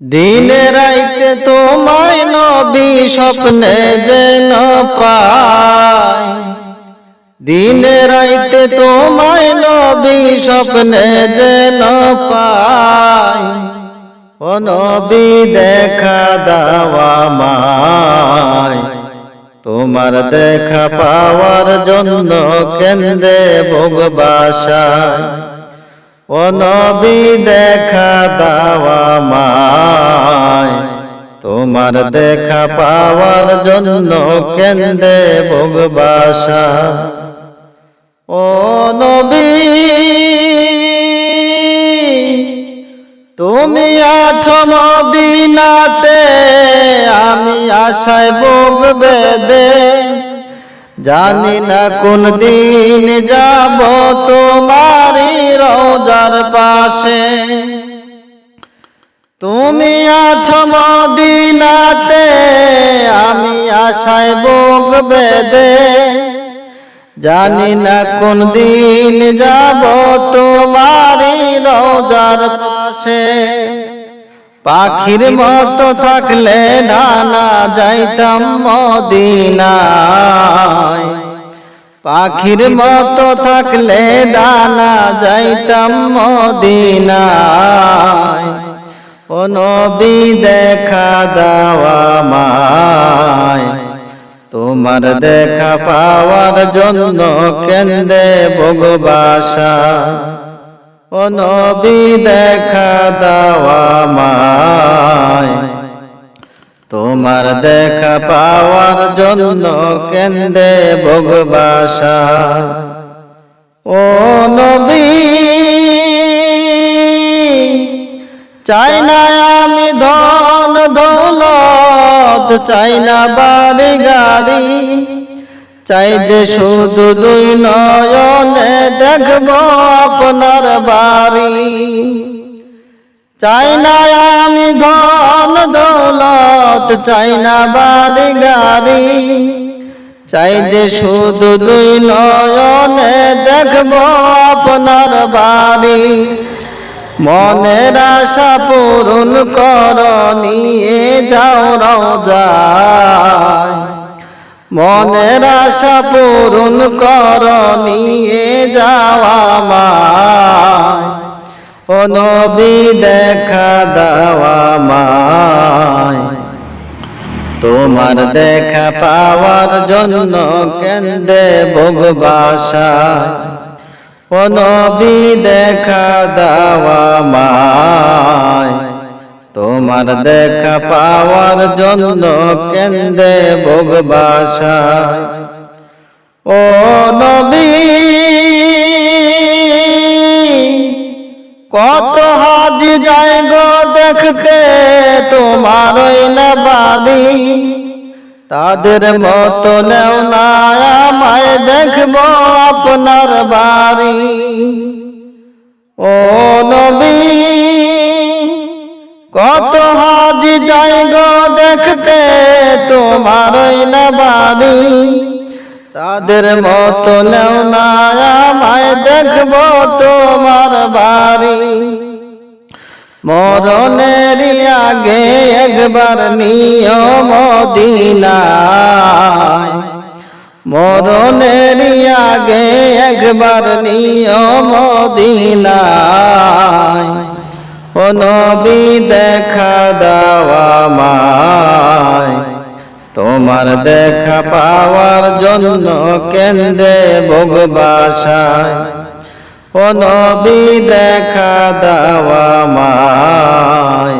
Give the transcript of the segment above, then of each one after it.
দিনে রাইতে তোমায় নবী স্বপ্নে যেন পাই। দিনে রাইতে তোমায় নবী স্বপ্নে যেন পাই। ও নবী, দেখা দাওয়া মায় তোমার দেখা পাওয়ার জন্য কেন্দ্রে ভোগবাসায় ও নবী দেখা দাওয়া মায় তোমার দেখা পাওয়ার জন্য কেন্দ্রে ভোগবাসা ও নবী, তুমি আছো মদিনাতে, আমি আশায় ভোগ বেদে জানি না কোন দিন যাব তোমারি রোজার পাশে। তুমি আছো মদিনাতে, আমি আশায় ভোগ বেদে। জানি না কোন দিন যাব তোমারি রোজার পাশে। পাখির মতো থাকলে ডানা যাইতাম মদিনায়। পাখির মতো থাকলে ডানা যাইতাম মদিনায়। ও নবী দেখা দাওয়া মায় তোমার দেখা পাওয়ার জন্য কেন্দ্রে ভোগবাসা ও নবী দেখা দাওয়া মায় তোমার দেখা পাওয়ার জন্য কেন্দ্রে ভোগবাসা ও নবী চাই না আমি ধন দৌলত, চাই না বাড়ি গাড়ি। চাই যে শুধু দুই নয়নে দেখব আপনার বাড়ি। চাই না আমি ধন দৌলত, চাই না বাড়ি গাড়ি চাই যে শুধু দুই নয়নে দেখব আপনার বাড়ি। মনের আশা পূরণ কর যাও রওজায়। মনের আশা পূরণ কর, নিয়ে যাওয়া মায় ও নবী, দেখা দাওয়া মায় তোমার দেখা পাওয়ার জন্য কেন্দ্রে ভোগবাসায় ও নবী, দেখা দাওয়া মায় তোমার দেখা পাওয়ার জন্য কেন্দ্রে ভোগবাসায় ও নবী, কত হাজি যায় গো দেখতে, তোমার বাড়ি তাদের মতো নেও না, আমায় দেখব আপনার বাড়ি। ও নবী কত হাজি যাই গো দেখতে তোমার না বাড়ি তাদের মতো নেও না, আমায় দেখব তোমার বাড়ি। মরণের আগে একবার নিয়ম দিনায় মরণের আগে একবার নিয়ম দিনায় ও নবী, দেখা দাওয়া মায় তোমার দেখা পাওয়ার জন্য কেন্দ্রে ভোগবাসায় ও নবী, দেখা দাওয়া মায়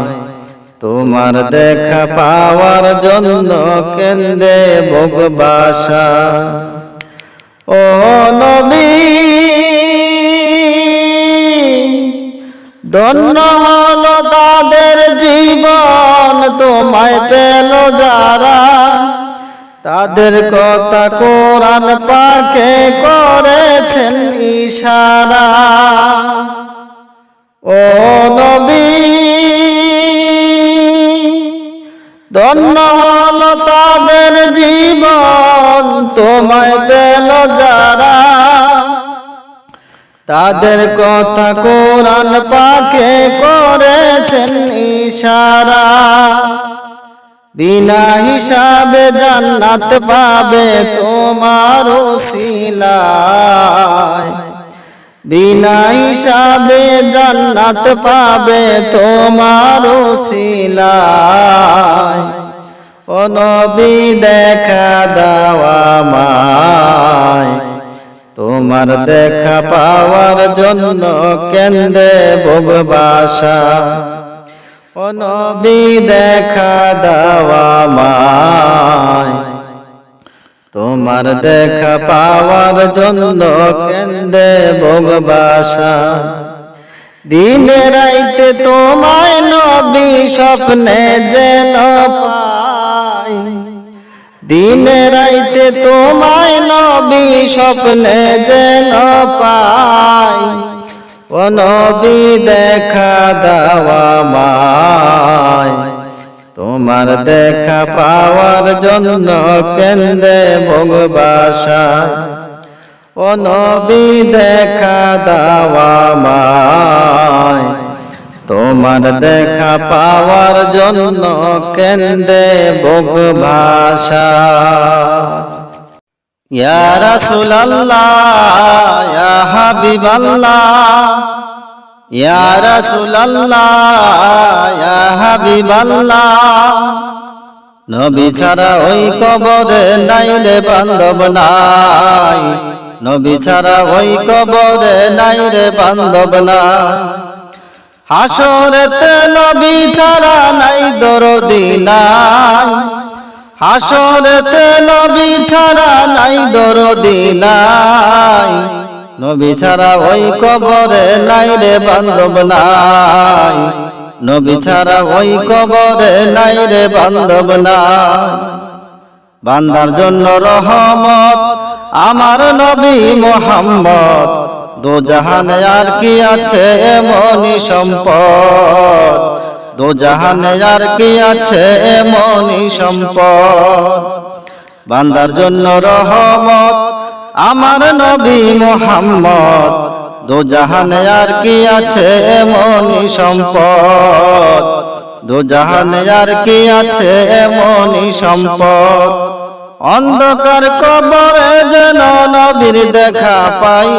তোমার দেখা পাওয়ার জন্য কেন্দ্রে ভোগবাসা ও নবী ধন্য হলো তাদের জীবন, তোমায় পেল যারা। তাদের কথা কোরআন পাকে করেছেন ইশারা। ও নবী, ধন্য হলো তাদের জীবন, তোমায় পেল যারা। তাদের কথা কোরআন পাকে করেছেন ইশারা। বিনা হিসাবে জান্নাত পাবে তোমার শিলায় বিনা হিসাবে জান্নাত পাবে তোমার শিলায় ও নবী দেখা দাওয়া মায় তোমার দেখা পাওয়ার জন্য কেন্দ্রে বুব বাসা। ও দেখা দাওয়া মায় তোমার দেখা পাওয়ার জন্য কেন্দ্রে বুব বাসা। দিনে রাইতে তোমায় নবী স্বপ্নে যেন পাই। দিনে রাইতে স্বপ্নে যেন পাই, ও নবী দেখা দাওয়া মায় তোমার দেখা পাওয়ার জন্য কেন্দ্রে ভোগবাসা ও নবী দেখা দাওয়া মায় তোমার দেখা পাওয়ার জন্য কেন্দ্রে বুক ভাষা ইয়া রাসূলুল্লাহ, ইয়া হাবিবাল্লাহ, ইয়া রাসূলুল্লাহ, ইয়া হাবিবাল্লাহ। নবী ছাড়া ওই কবরে নাই রে নাই। নবী ছাড়া ওই কবরে নাই রে নাই। হাসরেতে নবী ছাড়া নাই দরদি নাই। হাসরেতে নবী ছাড়া নাই দরদি নাই। নবী ছাড়া ওই কবরে নাই রে বান্ধব নাই। নবী ছাড়া ওই কবরে নাই রে বান্ধব নাই। বান্দার জন্য রহমত, আমার নবী মোহাম্মদ। দো জাহানে আর কি আছে এমনই সম্পদ। দো জাহানে আর কি আছে এমনই সম্পদ? বান্দার জন্য রহমত, আমার নবী মোহাম্মদ। দো জাহানে আর কি আছে এমনই সম্পদ? দো জাহানে আর কি আছে এমনই সম্পদ? অন্ধকার কবরে যেন নবীর দেখা পাই।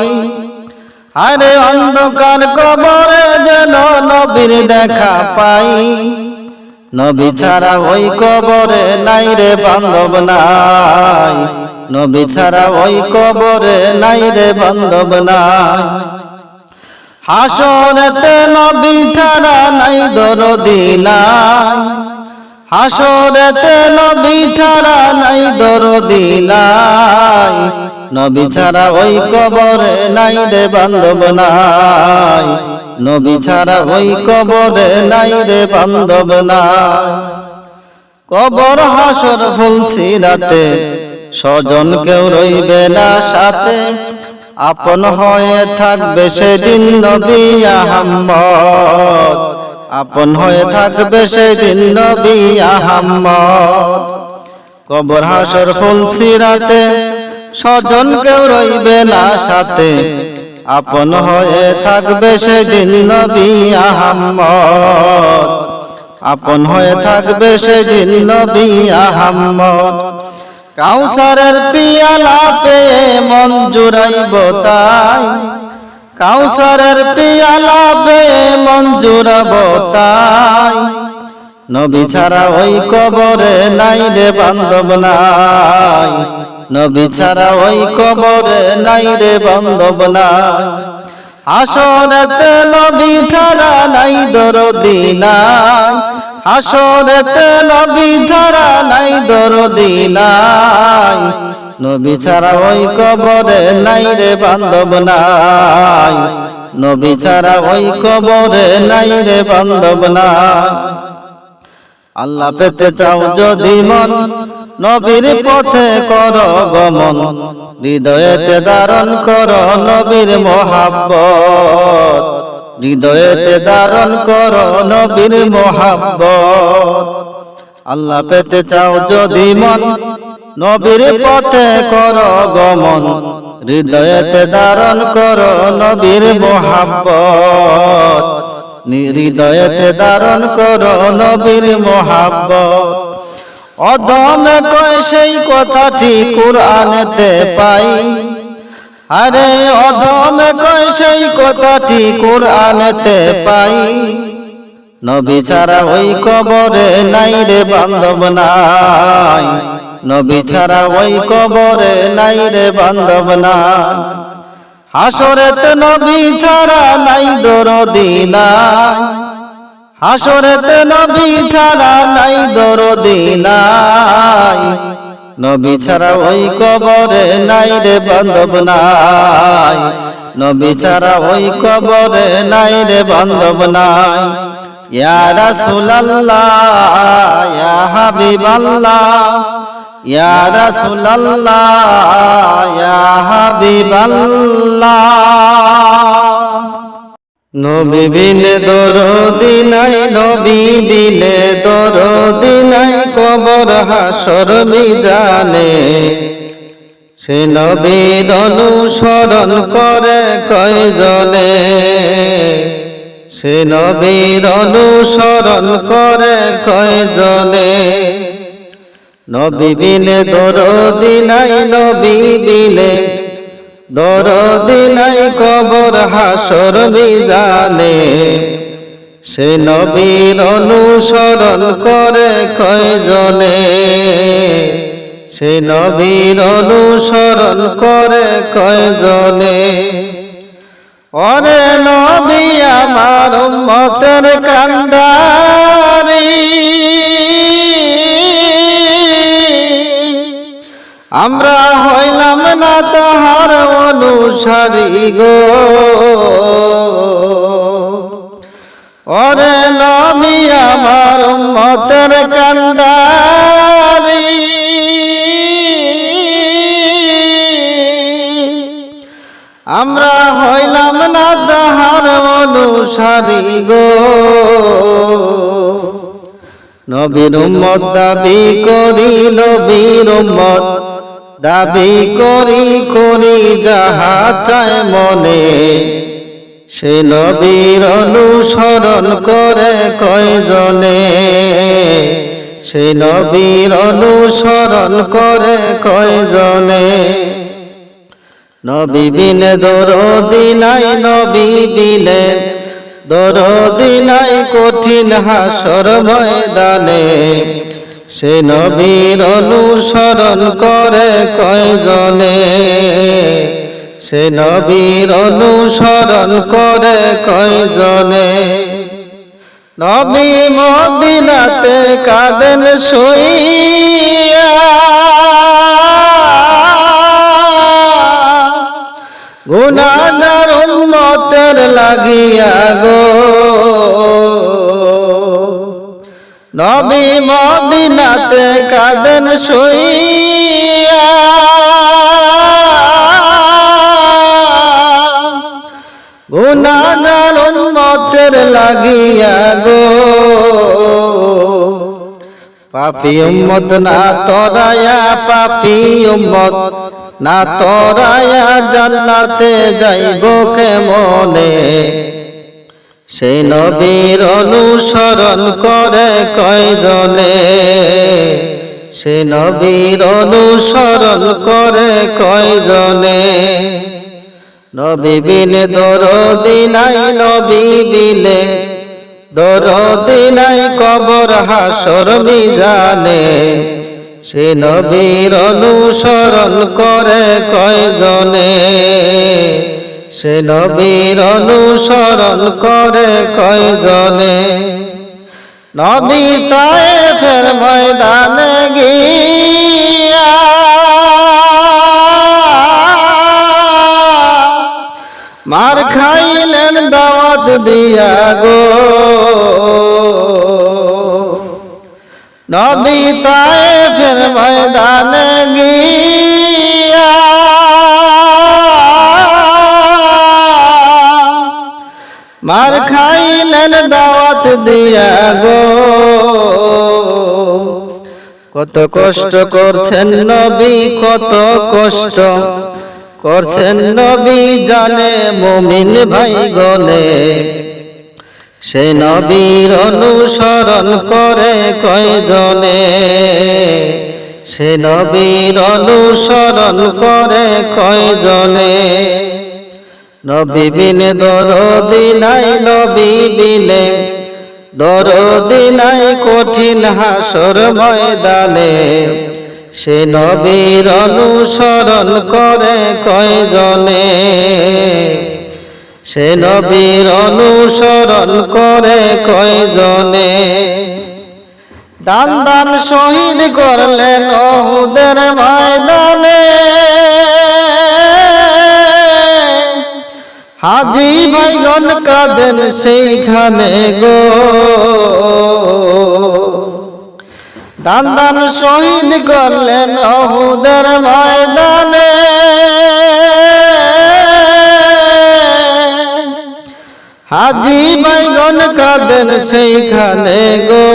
আরে অন্ধকার কবরে যেন নবীর দেখা পাই। নবী ছাড়া ওই কবরে নাই রে বান্ধব নাই। নবী ছাড়া ওই কবরে নাই রে বান্ধব নাই। হাসরেতে নবী ছাড়া নাই দরদি নাই। হাসরেতে নবী ছাড়া নাই দরদি নাই। নবী ছাড়া ওই কবরে নাই রে বান্ধব নাই। নবী ছাড়া ওই কবরে নাই রে বান্ধব নাই। কবর হাসর ফুলছি রাতে স্বজন কেউ রইবে না সাথে। আপন হয়ে থাকবে সেদিন নবী আহম্মদ। আপন হয়ে থাকবে সেদিন নবী আহম্মদ। কবর হাসর ফুলছি রাতে স্বজন কেউ রইবে না সাথে। আপন হয়ে থাকবে সেদিন নবী আহম্মদ। আপন হয়ে থাকবে সেদিন নবী আহম্মদ। কাউসারের পিয়ালা পেয়ে মন জুড়াইব তাই। কাউসারের পিয়ালা পেয়ে মন জুড়াব তাই। নবী ছাড়া ওই কবরে নাই রে বান্ধব নাই। নবী ছাড়া ওই কবরে নাই রে বান্ধব নাই আসরেতে নবী ছাড়া নাই দরদি নাই আসরেতে নবী ছাড়া নাই দরদি নাই নবী ছাড়া ওই কবরে নাই রে বান্ধব নাই নবী ছাড়া ওই কবরে নাই রে বান্ধব নাই আল্লাহ পেতে চাও যদি মন নবীর পথে কর গমন, হৃদয়েতে ধারণ কর নবীর মোহাব্বত। হৃদয়েতে ধারণ কর নবীর মোহাব্বত। আল্লাহ পেতে চাও যদি মন, নবীর পথে কর গমন, হৃদয়তে ধারণ করো নবীর মোহাব্বত। হৃদয়তে ধারণ করো নবীর মোহাব্বত। অদমে কয় সেই কথাটি কোরআনেতে পাই। আরে, অধমে কয় সেই কথাটি কোরআনেতে পাই। নবী ছাড়া ওই কবরে নাই রে বান্ধব নাই। নবী ছাড়া ওই কবরে নাই রে বান্ধব নাই। হাসরেতে নবী ছাড়া নাই দরদি নাই। হাসরেতে নবী ছাড়া নাই দরদি নাই। নবী ছাড়া ওই কবরে নাই রে বান্ধব নাই। নবী ছাড়া ওই কবরে নাই রে বান্ধব নাই। ইয়া রাসূলুল্লাহ হাবিবাল্লাহ, ইয়া রাসূলুল্লাহ হাবিবাল্লাহ। নবী বিনে দরদি নাই নবী বিনে দরদি নাই, কবর হাসর মিজানে। সে নবীর অনুসরণ করে কয়জনে? সে নবীর অনুসরণ করে কয়জনে? নবী বিনে দরদি নাই নবী বিনে দরদি নাই কবর হাসর মিজানে। সে নবীর অনুসরণ করে কয়জনে? সে নবীর অনুসরণ করে কয়জনে? অরে নবী, আমার মতের কান্ডারি। আমরা হইলাম না তাহার অনুসারী গো। ওরে নবী আমার মতের কান্ডারি। আমরা হইলাম না তাহার অনুসারী গো। নবীর উম্মত দাবি করি নবীর উম্মত দাবি করি করি যাহা চায় মনে। সে নবীর অনুসরণ করে কয়জনে? সে নবীর অনুসরণ করে কয়জনে? নবী বিনে দরদি নাই, নবী বিনে দরদি নাই, কঠিন হাসর ময়দানে। সে নবীর অনুসরণ করে কয়জনে? সে নবীর অনুসরণ করে কয়জনে? নবী মদিনাতে কাঁদেন শুইয়া। গুনাগার উম্মতের লাগিয়া গো। নবী মদিনাতে কাঁদেন শুইয়া। গুনাগার উম্মতের লাগিয়া গো। পাপি উম্মত না তরায়া, পাপি উম্মত না তরায়া জান্নাতে যাইব কেমনে? সে নবীর অনুসরণ করে কয়জনে? সে নবীর অনুসরণ করে কয়জনে? নবী বিনে দরদি নাই, নবী বিনে দরদি নাই, কবর হাসর মিজানে। সে নবীর অনুসরণ করে কয়জনে? সে নবীর অনুসরণ করে কয়জনে? নবী ফের ময়দানে গিয়া মার খাইলেন দাওয়াত দিয়া গো। নবী ফের ময়দানে গিয়া মার খাইলেন দাওয়াত দিয়া গো। কত কষ্ট করছেন নবী কত কষ্ট করছেন নবী জানে মুমিন ভাই গনে। সে নবীর অনুসরণ করে কয়জনে? সে নবীর অনুসরণ করে কয়জনে? নবী বিনে দরদি নাই কঠিন হাসর ময়দানে। সে নবীর অনুসরণ করে কয়জনে? সে নবীর অনুসরণ করে কয়জনে? দান দান শহীদ করলেন অহুদের ময়দানে। হাজি ভাইগন কাঁদেন সেইখানে গো। দান দান শহীদ করলেন অহুদের ময়দানে। হাজি বাইগন কাঁদেন সেইখানে গো।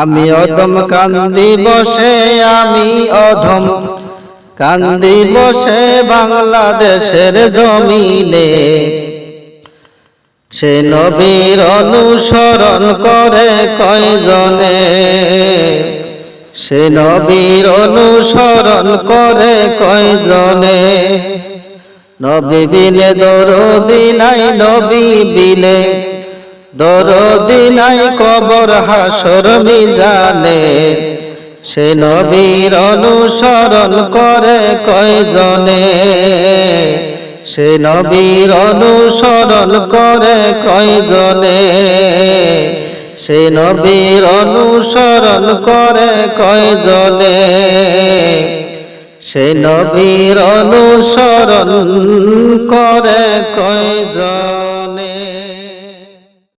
আমি অদম কান্দি বসে, আমি অধম কান্দি বসে বাংলাদেশের জমিনে। সে নবীর অনুসরণ করে কয়জনে? সে নবীর অনুসরণ করে কয়জনে? নবী বিলে, দরদি নাই নবী বিলে। দরদি নাই কবর হাসর মিজানে। সে নবীর অনুসরণ করে কয়জনে? সে নবীর অনুসরণ করে কয়জনে? সে নবীর অনুসরণ করে কয়জনে? সে নবীর অনুসরণ করে কয়জন?